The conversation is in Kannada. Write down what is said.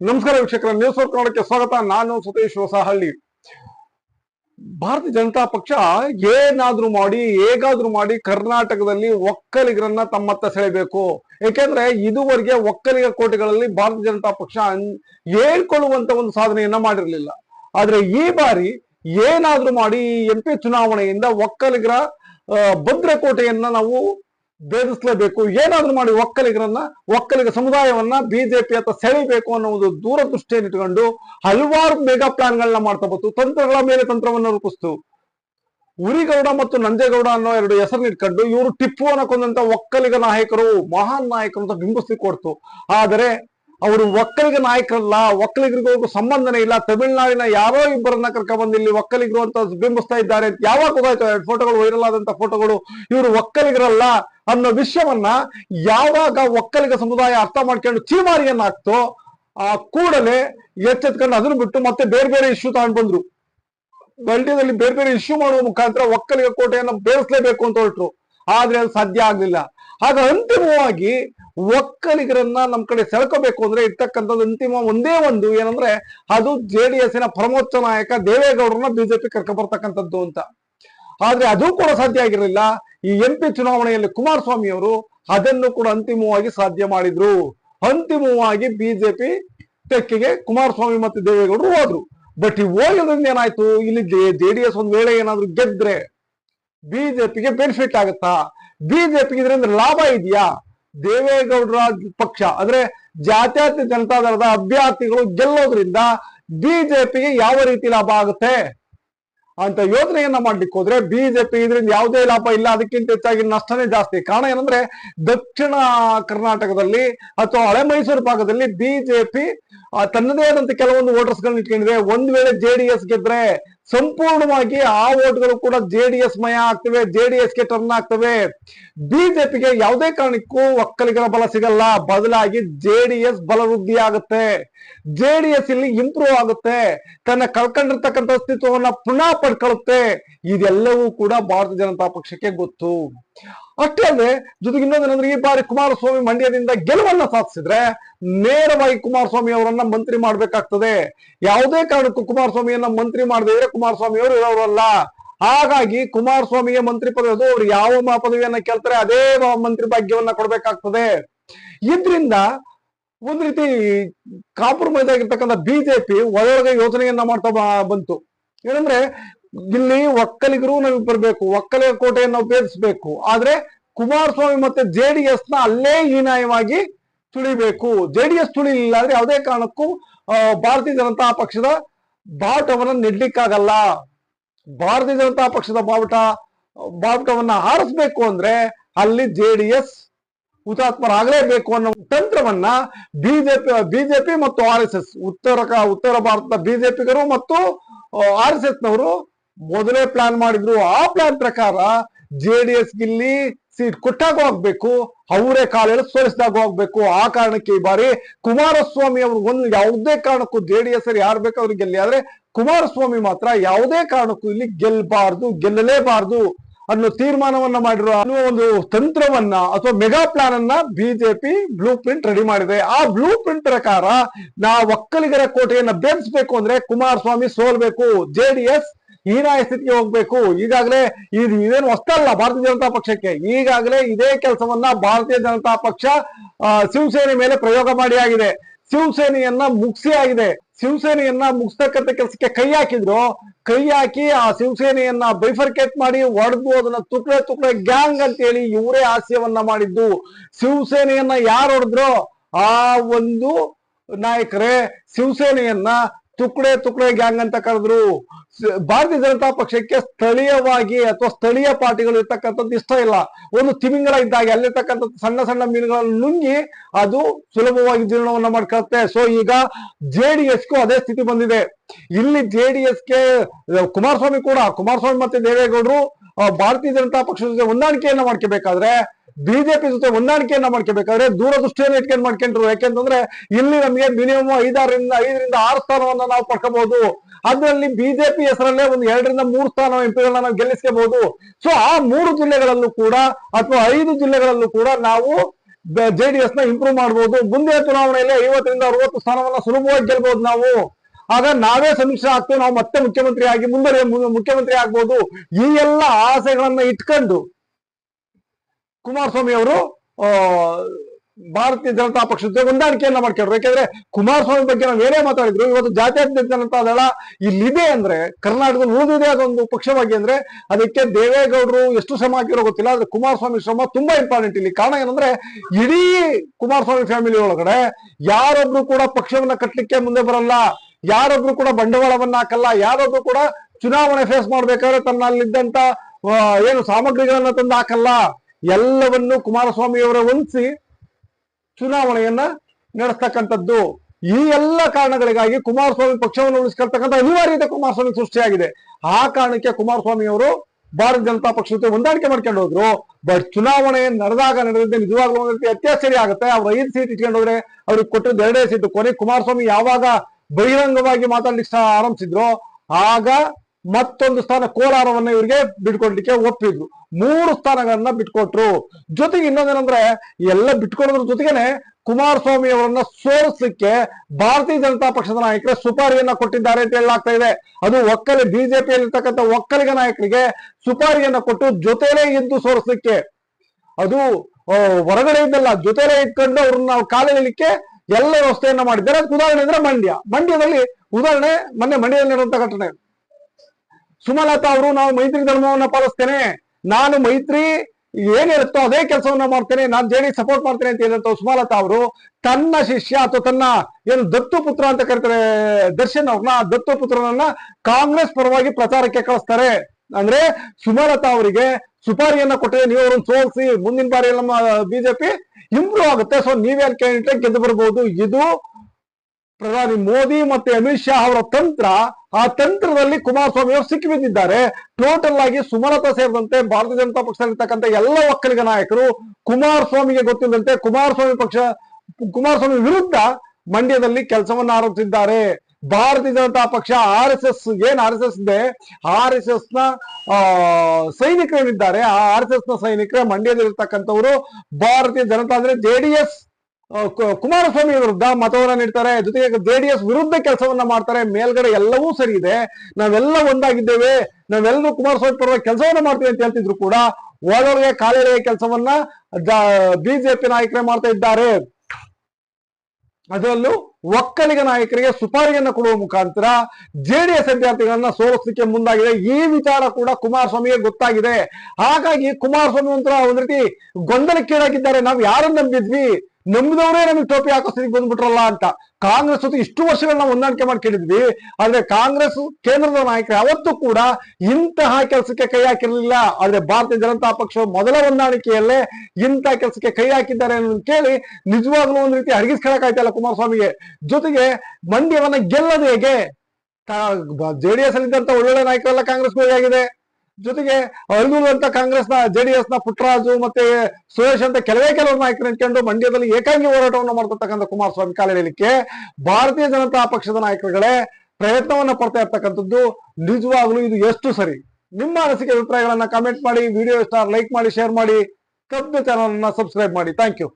ನಮಸ್ಕಾರ ವೀಕ್ಷಕರ ನ್ಯೂಸ್ ವರ್ಕ್ ನೋಡಕ್ಕೆ ಸ್ವಾಗತ. ನಾನು ಸತೀಶ್ ಹೊಸಹಳ್ಳಿ. ಭಾರತೀಯ ಜನತಾ ಪಕ್ಷ ಏನಾದ್ರೂ ಮಾಡಿ, ಹೇಗಾದ್ರೂ ಮಾಡಿ ಕರ್ನಾಟಕದಲ್ಲಿ ಒಕ್ಕಲಿಗರನ್ನ ತಮ್ಮತ್ತ ಸೆಳೆಬೇಕು. ಏಕೆಂದ್ರೆ ಇದುವರೆಗೆ ಒಕ್ಕಲಿಗ ಕೋಟೆಗಳಲ್ಲಿ ಭಾರತೀಯ ಜನತಾ ಪಕ್ಷ ಹೇಳ್ಕೊಳ್ಳುವಂತ ಒಂದು ಸಾಧನೆಯನ್ನ ಮಾಡಿರಲಿಲ್ಲ. ಆದ್ರೆ ಈ ಬಾರಿ ಏನಾದ್ರೂ ಮಾಡಿ ಎಂ ಪಿ ಚುನಾವಣೆಯಿಂದ ಒಕ್ಕಲಿಗರ ಭದ್ರಕೋಟೆಯನ್ನ ನಾವು ಭೇದಿಸಲೇಬೇಕು. ಏನಾದ್ರೂ ಮಾಡಿ ಒಕ್ಕಲಿಗರನ್ನ, ಒಕ್ಕಲಿಗ ಸಮುದಾಯವನ್ನ ಬಿಜೆಪಿ ಅಥವಾ ಸೆಳಿಬೇಕು ಅನ್ನೋ ಒಂದು ದೂರದೃಷ್ಟಿಯನ್ನು ಇಟ್ಕೊಂಡು ಹಲವಾರು ಮೆಗಾ ಪ್ಲಾನ್ಗಳನ್ನ ಮಾಡ್ತಾ ಬಂತು. ತಂತ್ರಗಳ ಮೇಲೆ ತಂತ್ರವನ್ನು ರೂಪಿಸ್ತು. ಉರಿಗೌಡ ಮತ್ತು ನಂಜೇಗೌಡ ಅನ್ನೋ ಎರಡು ಹೆಸರನ್ನ ಇಟ್ಕೊಂಡು ಇವರು ಟಿಪ್ಪುವನ್ನ ಕೊಂದಂತ ಒಕ್ಕಲಿಗ ನಾಯಕರು, ಮಹಾನ್ ನಾಯಕರು ಅಂತ ಬಿಂಬಿಸಿ ಕೊಡ್ತು. ಆದರೆ ಅವರು ಒಕ್ಕಲಿಗ ನಾಯಕರಲ್ಲ, ಒಕ್ಕಲಿಗರಿಗೂ ಸಂಬಂಧನೇ ಇಲ್ಲ. ತಮಿಳುನಾಡಿನ ಯಾರೋ ಇಬ್ಬರನ್ನ ಕರ್ಕೊಂಡ್ಬಂದು ಬಂದು ಇಲ್ಲಿ ಒಕ್ಕಲಿಗರು ಅಂತ ಬಿಂಬಿಸ್ತಾ ಇದ್ದಾರೆ ಅಂತ ಯಾವಾಗ ಗೊತ್ತಾಯ್ತು? ಫೋಟೋಗಳು ವೈರಲ್ ಆದಂತ ಫೋಟೋಗಳು. ಇವರು ಒಕ್ಕಲಿಗರಲ್ಲ ಅನ್ನೋ ವಿಷಯವನ್ನ ಯಾವಾಗ ಒಕ್ಕಲಿಗ ಸಮುದಾಯ ಅರ್ಥ ಮಾಡ್ಕೊಂಡು ಚೀಮಾರಿಯನ್ನ ಹಾಕ್ತೋ, ಆ ಕೂಡಲೇ ಎಚ್ಚೆತ್ಕೊಂಡು ಅದನ್ನು ಬಿಟ್ಟು ಮತ್ತೆ ಬೇರೆ ಬೇರೆ ಇಶ್ಯೂ ತಗೊಂಡ್ ಬಂದ್ರು. ಮಂಡ್ಯದಲ್ಲಿ ಬೇರೆ ಬೇರೆ ಇಶ್ಯೂ ಮಾಡುವ ಮುಖಾಂತರ ಒಕ್ಕಲಿಗ ಕೋಟೆಯನ್ನು ಬೇರಿಸಲೇಬೇಕು ಅಂತ ಹೊರಟರು. ಆದ್ರೆ ಅದು ಸಾಧ್ಯ ಆಗ್ಲಿಲ್ಲ. ಆಗ ಅಂತಿಮವಾಗಿ ಒಕ್ಕಲಿಗರನ್ನ ನಮ್ ಕಡೆ ಸೆಳ್ಕೋಬೇಕು ಅಂದ್ರೆ ಇರ್ತಕ್ಕಂಥದ್ದು ಅಂತಿಮ ಒಂದೇ ಒಂದು ಏನಂದ್ರೆ ಅದು ಜೆ ಡಿ ಎಸ್ನ ಪರಮೋಚ್ಚ ನಾಯಕ ದೇವೇಗೌಡರನ್ನ ಬಿಜೆಪಿ ಕರ್ಕೊ ಬರ್ತಕ್ಕಂಥದ್ದು ಅಂತ. ಆದ್ರೆ ಅದು ಕೂಡ ಸಾಧ್ಯ ಆಗಿರಲಿಲ್ಲ. ಈ ಎಂ ಪಿ ಚುನಾವಣೆಯಲ್ಲಿ ಕುಮಾರಸ್ವಾಮಿ ಅವರು ಅದನ್ನು ಕೂಡ ಅಂತಿಮವಾಗಿ ಸಾಧ್ಯ ಮಾಡಿದ್ರು. ಅಂತಿಮವಾಗಿ ಬಿಜೆಪಿ ತೆಕ್ಕಿಗೆ ಕುಮಾರಸ್ವಾಮಿ ಮತ್ತು ದೇವೇಗೌಡರು ಹೋದ್ರು. ಬಟ್ ಈ ಹೋಗೋದ್ರಿಂದ ಏನಾಯ್ತು? ಇಲ್ಲಿ ಜೆ ಡಿ ಎಸ್ ಒಂದ್ ವೇಳೆ ಏನಾದ್ರು ಗೆದ್ರೆ ಬಿಜೆಪಿಗೆ ಬೆನಿಫಿಟ್ ಆಗುತ್ತಾ? ಬಿಜೆಪಿಗೆ ಇದರಿಂದ ಲಾಭ ಇದೆಯಾ? ದೇವೇಗೌಡರ ಪಕ್ಷ, ಅಂದ್ರೆ ಜನತಾ ಜನತಾದಳದ ಅಭ್ಯರ್ಥಿಗಳು ಗೆಲ್ಲೋದ್ರಿಂದ ಬಿಜೆಪಿಗೆ ಯಾವ ರೀತಿ ಲಾಭ ಆಗುತ್ತೆ ಅಂತ ಯೋಜನೆಯನ್ನ ಮಾಡ್ಲಿಕ್ಕೆ ಹೋದ್ರೆ ಬಿಜೆಪಿ ಇದರಿಂದ ಯಾವುದೇ ಲಾಭ ಇಲ್ಲ, ಅದಕ್ಕಿಂತ ಹೆಚ್ಚಾಗಿ ನಷ್ಟನೇ ಜಾಸ್ತಿ. ಕಾರಣ ಏನಂದ್ರೆ ದಕ್ಷಿಣ ಕರ್ನಾಟಕದಲ್ಲಿ ಅಥವಾ ಹಳೆ ಮೈಸೂರು ಭಾಗದಲ್ಲಿ ಬಿಜೆಪಿ ತನ್ನದೇ ಆದಂತ ಕೆಲವೊಂದು ವೋಟರ್ಸ್ ಗಳನ್ನ ಇಟ್ಕೊಂಡಿದೆ. ಒಂದ್ ವೇಳೆ ಜೆ ಡಿ ಗೆದ್ರೆ ಸಂಪೂರ್ಣವಾಗಿ ಆ ಓಟ್ಗಳು ಕೂಡ ಜೆ ಡಿ ಎಸ್ ಮಯ ಆಗ್ತವೆ, ಜೆ ಡಿ ಎಸ್ಗೆ ಟರ್ನ್ ಆಗ್ತವೆ. ಬಿಜೆಪಿಗೆ ಯಾವುದೇ ಕಾರಣಕ್ಕೂ ಒಕ್ಕಲಿಗರ ಬಲ ಸಿಗಲ್ಲ. ಬದಲಾಗಿ ಜೆ ಡಿ ಎಸ್ ಬಲ ಆಗುತ್ತೆ ಜೆ ಡಿ ಎಸ್ ಇಲ್ಲಿ ಇಂಪ್ರೂವ್ ಆಗುತ್ತೆ. ತನ್ನ ಕಳ್ಕೊಂಡಿರ್ತಕ್ಕಂಥ ಅಸ್ತಿತ್ವವನ್ನ ಪುನಃ ಪಡ್ಕೊಳ್ಳುತ್ತೆ. ಇದೆಲ್ಲವೂ ಕೂಡ ಭಾರತೀಯ ಜನತಾ ಪಕ್ಷಕ್ಕೆ ಗೊತ್ತು. ಅಷ್ಟೇ ಅಲ್ಲದೆ ಜೊತೆಗೆ ಇನ್ನೊಂದೇನಂದ್ರೆ ಈ ಬಾರಿ ಕುಮಾರಸ್ವಾಮಿ ಮಂಡ್ಯದಿಂದ ಗೆಲುವನ್ನ ಸಾಧಿಸಿದ್ರೆ ನೇರವಾಗಿ ಕುಮಾರಸ್ವಾಮಿ ಅವರನ್ನ ಮಂತ್ರಿ ಮಾಡ್ಬೇಕಾಗ್ತದೆ. ಯಾವುದೇ ಕಾರಣಕ್ಕೂ ಕುಮಾರಸ್ವಾಮಿಯನ್ನ ಮಂತ್ರಿ ಮಾಡದೇ ಇದ್ರೆ ಕುಮಾರಸ್ವಾಮಿ ಅವರು ಇರೋರಲ್ಲ. ಹಾಗಾಗಿ ಕುಮಾರಸ್ವಾಮಿಗೆ ಮಂತ್ರಿ ಪದವಿ ಅದು, ಅವ್ರು ಯಾವ ಪದವಿಯನ್ನ ಕೇಳ್ತಾರೆ ಅದೇ ಮಂತ್ರಿ ಭಾಗ್ಯವನ್ನ ಕೊಡ್ಬೇಕಾಗ್ತದೆ. ಇದ್ರಿಂದ ಒಂದ್ ರೀತಿ ಕಾಂಪ್ರಮೈಸ್ ಆಗಿರ್ತಕ್ಕಂಥ ಬಿಜೆಪಿ ಒಳಗೆ ಯೋಜನೆಯನ್ನ ಮಾಡ್ತಾ ಬಂತು. ಏನಂದ್ರೆ ಇಲ್ಲಿ ಒಕ್ಕಲಿಗರು ನಮಗೆ ಬರಬೇಕು, ಒಕ್ಕಲಿಗ ಕೋಟೆಯನ್ನು ಉಪಯೋಗಿಸಬೇಕು. ಆದ್ರೆ ಕುಮಾರಸ್ವಾಮಿ ಮತ್ತೆ ಜೆ ಡಿ ಎಸ್ನ ಅಲ್ಲೇ ಹೀನಾಯವಾಗಿ ತುಳಿಬೇಕು. ಜೆ ಡಿ ಎಸ್ ತುಳಿಲಿಲ್ಲ ಅಂದ್ರೆ ಯಾವುದೇ ಕಾರಣಕ್ಕೂ ಭಾರತೀಯ ಜನತಾ ಪಕ್ಷದ ಬಾವುಟವನ್ನ ನೆಡ್ಲಿಕ್ಕಾಗಲ್ಲ. ಭಾರತೀಯ ಜನತಾ ಪಕ್ಷದ ಬಾವುಟ, ಬಾವುಟವನ್ನ ಹಾರಿಸ್ಬೇಕು ಅಂದ್ರೆ ಅಲ್ಲಿ ಜೆ ಡಿ ಎಸ್ ಹುತಾತ್ಮರಾಗಲೇಬೇಕು ಅನ್ನೋ ತಂತ್ರವನ್ನ ಬಿಜೆಪಿ ಬಿಜೆಪಿ ಮತ್ತು ಆರ್ ಎಸ್ ಎಸ್, ಉತ್ತರ ಉತ್ತರ ಭಾರತದ ಬಿಜೆಪಿಗರು ಮತ್ತು ಆರ್ ಎಸ್ ಎಸ್ ನವರು ಮೊದಲೇ ಪ್ಲಾನ್ ಮಾಡಿದ್ರು. ಆ ಪ್ಲಾನ್ ಪ್ರಕಾರ ಜೆ ಡಿ ಎಸ್ ಇಲ್ಲಿ ಸೀಟ್ ಕೊಟ್ಟಾಗ ಹೋಗ್ಬೇಕು. ಅವರೇ ಕಾಲೆಲ್ಲ ಸೋಲಿಸಿದಾಗ ಹೋಗ್ಬೇಕು. ಆ ಕಾರಣಕ್ಕೆ ಈ ಬಾರಿ ಕುಮಾರಸ್ವಾಮಿ ಅವರು ಒಂದು ಯಾವುದೇ ಕಾರಣಕ್ಕೂ ಜೆ ಡಿ ಎಸ್ ಯಾರು ಬೇಕು ಅವ್ರಿಗೆ ಗೆಲ್ಲಿ. ಆದ್ರೆ ಕುಮಾರಸ್ವಾಮಿ ಮಾತ್ರ ಯಾವುದೇ ಕಾರಣಕ್ಕೂ ಇಲ್ಲಿ ಗೆಲ್ಬಾರ್ದು, ಗೆಲ್ಲಲೇಬಾರ್ದು ಅನ್ನೋ ತೀರ್ಮಾನವನ್ನ ಮಾಡಿರುವ ಅನ್ನೋ ಒಂದು ತಂತ್ರವನ್ನ ಅಥವಾ ಮೆಗಾ ಪ್ಲಾನ್ ಅನ್ನ ಬಿಜೆಪಿ ಬ್ಲೂ ಪ್ರಿಂಟ್ ರೆಡಿ ಮಾಡಿದೆ. ಆ ಬ್ಲೂ ಪ್ರಿಂಟ್ ಪ್ರಕಾರ ನಾ ಒಕ್ಕಲಿಗರ ಕೋಟೆಯನ್ನ ಬೇಧಿಸಬೇಕು ಅಂದ್ರೆ ಕುಮಾರಸ್ವಾಮಿ ಸೋಲ್ಬೇಕು. ಜೆಡಿಎಸ್ ಹೀನಾಯ ಸ್ಥಿತಿಗೆ ಹೋಗ್ಬೇಕು. ಈಗಾಗಲೇ ಇದು ಇದೇನು ಹೊಸ್ತಲ್ಲ ಭಾರತೀಯ ಜನತಾ ಪಕ್ಷಕ್ಕೆ. ಈಗಾಗಲೇ ಇದೇ ಕೆಲಸವನ್ನ ಭಾರತೀಯ ಜನತಾ ಪಕ್ಷ ಶಿವಸೇನೆ ಮೇಲೆ ಪ್ರಯೋಗ ಮಾಡಿ ಆಗಿದೆ. ಶಿವಸೇನೆಯನ್ನ ಮುಗಿಸಿ ಆಗಿದೆ. ಶಿವಸೇನೆಯನ್ನ ಮುಗಿಸ್ತಕ್ಕಂಥ ಕೆಲಸಕ್ಕೆ ಕೈ ಹಾಕಿದ್ರು. ಕೈ ಹಾಕಿ ಆ ಶಿವಸೇನೆಯನ್ನ ಬೈಫರ್ಕೇಟ್ ಮಾಡಿ ಒಡೆದು ಅದನ್ನ ತುಕಡೆ ತುಕಡೆ ಗ್ಯಾಂಗ್ ಅಂತೇಳಿ ಇವರೇ ಹಾಸ್ಯವನ್ನ ಮಾಡಿದ್ದು. ಶಿವಸೇನೆಯನ್ನ ಯಾರು ಹೊಡೆದ್ರು? ಆ ಒಂದು ನಾಯಕರೇ ಶಿವಸೇನೆಯನ್ನ ತುಕಡೆ ತುಕಡೆ ಗ್ಯಾಂಗ್ ಅಂತ ಕರೆದ್ರು. ಭಾರತೀಯ ಜನತಾ ಪಕ್ಷಕ್ಕೆ ಸ್ಥಳೀಯವಾಗಿ ಅಥವಾ ಸ್ಥಳೀಯ ಪಾರ್ಟಿಗಳು ಇರ್ತಕ್ಕಂಥದ್ದು ಇಷ್ಟ ಇಲ್ಲ. ಒಂದು ತಿಮಿಂಗಳ ಇದ್ದಾಗ ಅಲ್ಲಿರ್ತಕ್ಕಂಥ ಸಣ್ಣ ಸಣ್ಣ ಮೀನುಗಳನ್ನು ನುಂಗಿ ಅದು ಸುಲಭವಾಗಿ ಜೀರ್ಣವನ್ನ ಮಾಡ್ಕೊಳುತ್ತೆ. ಸೊ ಈಗ ಜೆ ಡಿ ಅದೇ ಸ್ಥಿತಿ ಬಂದಿದೆ. ಇಲ್ಲಿ ಜೆ ಡಿ ಎಸ್ಗೆ ಕುಮಾರಸ್ವಾಮಿ ಕೂಡ, ಕುಮಾರಸ್ವಾಮಿ ಮತ್ತೆ ದೇವೇಗೌಡರು ಭಾರತೀಯ ಜನತಾ ಪಕ್ಷದ ಜೊತೆ ಹೊಂದಾಣಿಕೆಯನ್ನ ಮಾಡ್ಕೋಬೇಕಾದ್ರೆ ಬಿಜೆಪಿ ಜೊತೆ ಹೊಂದಾಣಿಕೆಯನ್ನ ಮಾಡ್ಕೋಬೇಕಾದ್ರೆ ದೂರದೃಷ್ಟಿಯನ್ನು ಇಟ್ಕೊಂಡು ಮಾಡ್ಕೊಂಡ್ರು. ಯಾಕೆಂತಂದ್ರೆ ಇಲ್ಲಿ ನಮಗೆ ಮಿನಿಮಮ್ ಐದರಿಂದ ಐದರಿಂದ ಆರು ಸ್ಥಾನವನ್ನ ನಾವು ಪಡ್ಕೋಬಹುದು ಅದರಲ್ಲಿ ಬಿಜೆಪಿ ಹೆಸರಲ್ಲೇ ಒಂದು ಎರಡರಿಂದ ಮೂರು ಸ್ಥಾನ ಎಂಪಿಗಳನ್ನ ನಾವು ಗೆಲ್ಲಿಸ್ಕೋಬಹುದು ಸೊ ಆ ಮೂರು ಜಿಲ್ಲೆಗಳಲ್ಲೂ ಕೂಡ ಅಥವಾ ಐದು ಜಿಲ್ಲೆಗಳಲ್ಲೂ ಕೂಡ ನಾವು ಜೆಡಿಎಸ್ನ ಇಂಪ್ರೂವ್ ಮಾಡಬಹುದು ಮುಂದಿನ ಚುನಾವಣೆಯಲ್ಲಿ ಐವತ್ತರಿಂದ ಅರವತ್ತು ಸ್ಥಾನವನ್ನ ಸುಲಭವಾಗಿ ಗೆಲ್ಬಹುದು ನಾವು. ಆಗ ನಾವೇ ಸಮೀಕ್ಷೆ ಆಗ್ತೇವೆ. ನಾವು ಮತ್ತೆ ಮುಖ್ಯಮಂತ್ರಿ ಆಗಿ ಮುಂದೆ ಮುಖ್ಯಮಂತ್ರಿ ಆಗ್ಬಹುದು ಈ ಎಲ್ಲ ಆಸೆಗಳನ್ನ ಇಟ್ಕೊಂಡು ಕುಮಾರಸ್ವಾಮಿ ಅವರು ಭಾರತೀಯ ಜನತಾ ಪಕ್ಷದ ಜೊತೆ ಹೊಂದಾಣಿಕೆಯನ್ನ ಮಾಡ್ಕೊಂಡ್ರು. ಯಾಕಂದ್ರೆ ಕುಮಾರಸ್ವಾಮಿ ಬಗ್ಗೆ ನಾವು ಏನೇ ಮಾತಾಡಿದ್ರು, ಇವತ್ತು ಜಾತ್ಯತೀತ ಜನತಾ ದಳ ಇಲ್ಲಿದೆ ಅಂದ್ರೆ, ಕರ್ನಾಟಕದಲ್ಲಿ ಉಳಿದಿದೆ ಅದೊಂದು ಪಕ್ಷವಾಗಿ ಅಂದ್ರೆ, ಅದಕ್ಕೆ ದೇವೇಗೌಡರು ಎಷ್ಟು ಶ್ರಮ ಹಾಕಿರೋ ಗೊತ್ತಿಲ್ಲ, ಆದ್ರೆ ಕುಮಾರಸ್ವಾಮಿ ಶ್ರಮ ತುಂಬಾ ಇಂಪಾರ್ಟೆಂಟ್ ಇಲ್ಲಿ. ಕಾರಣ ಏನಂದ್ರೆ, ಇಡೀ ಕುಮಾರಸ್ವಾಮಿ ಫ್ಯಾಮಿಲಿ ಒಳಗಡೆ ಯಾರೊಬ್ರು ಕೂಡ ಪಕ್ಷವನ್ನ ಕಟ್ಟಲಿಕ್ಕೆ ಮುಂದೆ ಬರಲ್ಲ, ಯಾರೊಬ್ರು ಕೂಡ ಬಂಡವಾಳವನ್ನ ಹಾಕಲ್ಲ, ಯಾರೊಬ್ರು ಕೂಡ ಚುನಾವಣೆ ಫೇಸ್ ಮಾಡ್ಬೇಕಾದ್ರೆ ತನ್ನಲ್ಲಿದ್ದಂತ ಏನು ಸಾಮಗ್ರಿಗಳನ್ನ ತಂದು ಹಾಕಲ್ಲ. ಎಲ್ಲವನ್ನು ಕುಮಾರಸ್ವಾಮಿ ಅವರ ಹೊಂದಿಸಿ ಚುನಾವಣೆಯನ್ನ ನಡೆಸ್ತಕ್ಕಂಥದ್ದು. ಈ ಎಲ್ಲ ಕಾರಣಗಳಿಗಾಗಿ ಕುಮಾರಸ್ವಾಮಿ ಪಕ್ಷವನ್ನು ಉಳಿಸ್ಕೊಳ್ತಕ್ಕಂಥ ಅನಿವಾರ್ಯತೆ ಕುಮಾರಸ್ವಾಮಿ ಸೃಷ್ಟಿಯಾಗಿದೆ. ಆ ಕಾರಣಕ್ಕೆ ಕುಮಾರಸ್ವಾಮಿ ಅವರು ಭಾರತ ಜನತಾ ಪಕ್ಷ ಜೊತೆ ಹೊಂದಾಣಿಕೆ ಮಾಡ್ಕೊಂಡು ಹೋದ್ರು. ಬಟ್ ಚುನಾವಣೆ ನಡೆದಾಗ ನಡೆದಿದ್ದೆ ನಿಜವಾಗ್ಲೂ ರೀತಿ ಅತ್ಯಾಶ್ಚರ್ಯ ಆಗುತ್ತೆ. ಅವ್ರು ಐದು ಸೀಟ್ ಇಟ್ಕೊಂಡು ಹೋದ್ರೆ ಅವ್ರಿಗೆ ಕೊಟ್ಟಿದ್ದು ಎರಡೇ ಸೀಟು. ಕೊನೆ ಕುಮಾರಸ್ವಾಮಿ ಯಾವಾಗ ಬಹಿರಂಗವಾಗಿ ಮಾತಾಡ್ಲಿಕ್ಕೆ ಆರಂಭಿಸಿದ್ರು. ಆಗ ಮತ್ತೊಂದು ಸ್ಥಾನ ಕೋಲಾರವನ್ನ ಇವರಿಗೆ ಬಿಟ್ಕೊಡ್ಲಿಕ್ಕೆ ಒಪ್ಪಿದ್ರು. ಮೂರು ಸ್ಥಾನಗಳನ್ನ ಬಿಟ್ಕೊಟ್ರು. ಜೊತೆಗೆ ಇನ್ನೊಂದೇನಂದ್ರೆ, ಎಲ್ಲ ಬಿಟ್ಕೊಡೋದ್ರ ಜೊತೆಗೇನೆ ಕುಮಾರಸ್ವಾಮಿ ಅವರನ್ನ ಸೋಲಿಸ್ಲಿಕ್ಕೆ ಭಾರತೀಯ ಜನತಾ ಪಕ್ಷದ ನಾಯಕರ ಸುಪಾರಿಯನ್ನ ಕೊಟ್ಟಿದ್ದಾರೆ ಅಂತ ಹೇಳಲಾಗ್ತಾ ಇದೆ. ಅದು ಒಕ್ಕಲಿ ಬಿಜೆಪಿಯಲ್ಲಿರ್ತಕ್ಕಂಥ ಒಕ್ಕಲಿಗ ನಾಯಕರಿಗೆ ಸುಪಾರಿಯನ್ನ ಕೊಟ್ಟು ಜೊತೆಲೇ ಇದ್ದು ಸೋರಿಸ್ಲಿಕ್ಕೆ ಅದು ಹೊರಗಡೆ ಇದ್ದಲ್ಲ, ಜೊತೆಲೇ ಇಟ್ಕೊಂಡು ಅವ್ರನ್ನ ಕಾಲಿಡಲಿಕ್ಕೆ ಎಲ್ಲ ವ್ಯವಸ್ಥೆಯನ್ನ ಮಾಡಿದ್ದಾರೆ. ಉದಾಹರಣೆ ಅಂದ್ರೆ ಮಂಡ್ಯ. ಮಂಡ್ಯದಲ್ಲಿ ಉದಾಹರಣೆ ಮೊನ್ನೆ ಮಂಡ್ಯದಲ್ಲಿ ನಡೆದಂತ ಘಟನೆ. ಸುಮಲತಾ ಅವರು, ನಾವು ಮೈತ್ರಿ ಧರ್ಮವನ್ನ ಪಾಲಿಸ್ತೇನೆ. ನಾನು ಮೈತ್ರಿ ಏನಿರುತ್ತೋ ಅದೇ ಕೆಲಸವನ್ನ ಮಾಡ್ತೇನೆ. ನಾನು ಜೆಡಿ ಸಪೋರ್ಟ್ ಮಾಡ್ತೇನೆ ಅಂತ ಹೇಳಿದಂತ ಸುಮಲತಾ ಅವರು, ತನ್ನ ಶಿಷ್ಯ ಅಥವಾ ತನ್ನ ಏನು ದತ್ತು ಪುತ್ರ ಅಂತ ಕರೀತಾರೆ, ದರ್ಶನ್ ಅವ್ರನ್ನ ದತ್ತು ಪುತ್ರನನ್ನ ಕಾಂಗ್ರೆಸ್ ಪರವಾಗಿ ಪ್ರಚಾರಕ್ಕೆ ಕಳಿಸ್ತಾರೆ. ಅಂದ್ರೆ ಸುಮಲತಾ ಅವರಿಗೆ ಸುಪಾರಿಯನ್ನ ಕೊಟ್ಟರೆ ನೀವು ಅವ್ರನ್ನ ಸೋಲಿಸಿ, ಮುಂದಿನ ಬಾರಿ ನಮ್ಮ ಬಿಜೆಪಿ ಇಂಪ್ರೂವ್ ಆಗುತ್ತೆ. ಸೊ ನೀವೇ ಕ್ಯಾಂಡಿಡೇಟ್ ಗೆದ್ದು ಬರ್ಬೋದು. ಇದು ಪ್ರಧಾನಿ ಮೋದಿ ಮತ್ತೆ ಅಮಿತ್ ಶಾ ಅವರ ತಂತ್ರ, ಆ ತಂತ್ರದಲ್ಲಿ ಕುಮಾರಸ್ವಾಮಿ ಅವರು ಸಿಕ್ಕಿಬಿದ್ದಿದ್ದಾರೆ ಟೋಟಲ್ ಆಗಿ ಸುಮಲತಾ ಸೇರಿದಂತೆ ಭಾರತೀಯ ಜನತಾ ಪಕ್ಷದಲ್ಲಿರ್ತಕ್ಕಂಥ ಎಲ್ಲ ಒಕ್ಕಲಿಗ ನಾಯಕರು ಕುಮಾರಸ್ವಾಮಿಗೆ ಗೊತ್ತಿಲ್ಲದಂತೆ ಕುಮಾರಸ್ವಾಮಿ ಪಕ್ಷ, ಕುಮಾರಸ್ವಾಮಿ ವಿರುದ್ಧ ಮಂಡ್ಯದಲ್ಲಿ ಕೆಲಸವನ್ನು ಆರಂಭಿಸಿದ್ದಾರೆ. ಭಾರತೀಯ ಜನತಾ ಪಕ್ಷ ಆರ್ ಎಸ್ ಎಸ್ ಏನ್ ಆರ್ ಎಸ್ ಎಸ್ ಇದೆ, ಆರ್ ಎಸ್ ಎಸ್ನ ಸೈನಿಕರೇನಿದ್ದಾರೆ ಆ ಆರ್ ಎಸ್ ಎಸ್ನ ಸೈನಿಕರೇ ಮಂಡ್ಯದಲ್ಲಿರ್ತಕ್ಕಂಥವ್ರು. ಭಾರತೀಯ ಜನತಾ ಅಂದ್ರೆ ಜೆಡಿಎಸ್ ಕುಮಾರಸ್ವಾಮಿ ವಿರುದ್ಧ ಮತವನ್ನ ನೀಡ್ತಾರೆ ಜೊತೆಗೆ ಜೆಡಿಎಸ್ ವಿರುದ್ಧ ಕೆಲಸವನ್ನ ಮಾಡ್ತಾರೆ, ಮೇಲ್ಗಡೆ ಎಲ್ಲವೂ ಸರಿ ಇದೆ, ನಾವೆಲ್ಲ ಒಂದಾಗಿದ್ದೇವೆ, ನಾವೆಲ್ಲರೂ ಕುಮಾರಸ್ವಾಮಿ ಪರವಾಗಿ ಕೆಲಸವನ್ನ ಮಾಡ್ತೀವಿ ಅಂತ ಹೇಳ್ತಿದ್ರು ಕೂಡ ಒಳಗೊಳಗೆ ಕಾಲೆಳೆಯ ಕೆಲಸವನ್ನ ಬಿಜೆಪಿ ನಾಯಕರೇ ಮಾಡ್ತಾ ಇದ್ದಾರೆ. ಅದರಲ್ಲೂ ಒಕ್ಕಲಿಗ ನಾಯಕರಿಗೆ ಸುಪಾರಿಯನ್ನ ಕೊಡುವ ಮುಖಾಂತರ ಜೆಡಿಎಸ್ ಅಭ್ಯರ್ಥಿಗಳನ್ನ ಸೋಲಿಸಲಿಕ್ಕೆ ಮುಂದಾಗಿದೆ. ಈ ವಿಚಾರ ಕೂಡ ಕುಮಾರಸ್ವಾಮಿಗೆ ಗೊತ್ತಾಗಿದೆ. ಹಾಗಾಗಿ ಕುಮಾರಸ್ವಾಮಿ ಒಂಥರ ಒಂದ್ ರೀತಿ ಗೊಂದಲಕ್ಕೀಡಾಗಿದ್ದಾರೆ. ನಾವು ಯಾರನ್ನ ನಂಬಿದ್ವಿ? ನಂಬಿದವರೇ ನಮಗೆ ಟೋಪಿ ಹಾಕೋ ಸ್ಥಿತಿಗೆ ಬಂದ್ಬಿಟ್ರಲ್ಲ ಅಂತ. ಕಾಂಗ್ರೆಸ್ ಜೊತೆ ಇಷ್ಟು ವರ್ಷಗಳನ್ನ ಹೊಂದಾಣಿಕೆ ಕೇಳಿದ್ವಿ ಆದ್ರೆ ಕಾಂಗ್ರೆಸ್ ಕೇಂದ್ರದ ನಾಯಕರು ಅವತ್ತು ಕೂಡ ಇಂತಹ ಕೆಲಸಕ್ಕೆ ಕೈ ಹಾಕಿರಲಿಲ್ಲ. ಆದ್ರೆ ಭಾರತೀಯ ಜನತಾ ಪಕ್ಷ ಮೊದಲ ಹೊಂದಾಣಿಕೆಯಲ್ಲೇ ಇಂತಹ ಕೆಲಸಕ್ಕೆ ಕೈ ಹಾಕಿದ್ದಾರೆ ಅನ್ನೋದನ್ನ ಕೇಳಿ ನಿಜವಾಗ್ಲೂ ಒಂದು ರೀತಿ ಅಡಗಿಸ್ಕೊಳಕಾಯ್ತಲ್ಲ ಕುಮಾರಸ್ವಾಮಿಗೆ. ಜೊತೆಗೆ ಮಂಡ್ಯವನ್ನ ಗೆಲ್ಲದು ಹೇಗೆ? ಜೆಡಿಎಸ್ ಅಲ್ಲಿದ್ದಂತ ಒಳ್ಳೊಳ್ಳೆ ನಾಯಕರೆಲ್ಲ ಕಾಂಗ್ರೆಸ್ ಆಗಿದೆ. ಜೊತೆಗೆ ಅಳಿದುಳಿದಂತ ಕಾಂಗ್ರೆಸ್ನ ಜೆಡಿಎಸ್ನ ಪುಟ್ಟರಾಜು ಮತ್ತೆ ಸುರೇಶ್ ಅಂತ ಕೆಲವೇ ಕೆಲವು ನಾಯಕರು ನಿಂತ್ಕೊಂಡು ಮಂಡ್ಯದಲ್ಲಿ ಏಕಾಂಗಿ ಹೋರಾಟವನ್ನು ಮಾಡ್ತಕ್ಕಂಥ ಕುಮಾರಸ್ವಾಮಿ ಕಾಲಿಡಲಿಕ್ಕೆ ಭಾರತೀಯ ಜನತಾ ಪಕ್ಷದ ನಾಯಕರುಗಳೇ ಪ್ರಯತ್ನವನ್ನ ಪಡ್ತಾ ಇರ್ತಕ್ಕಂಥದ್ದು ನಿಜವಾಗ್ಲೂ ಇದು ಎಷ್ಟು ಸರಿ. ನಿಮ್ಮ ಅನಿಸಿಕೆ ಅಭಿಪ್ರಾಯಗಳನ್ನ ಕಮೆಂಟ್ ಮಾಡಿ ವಿಡಿಯೋ ಇಷ್ಟ ಲೈಕ್ ಮಾಡಿ ಶೇರ್ ಮಾಡಿ ಕಬ್ಬು ಚಾನಲ್ ಸಬ್ಸ್ಕ್ರೈಬ್ ಮಾಡಿ. Thank you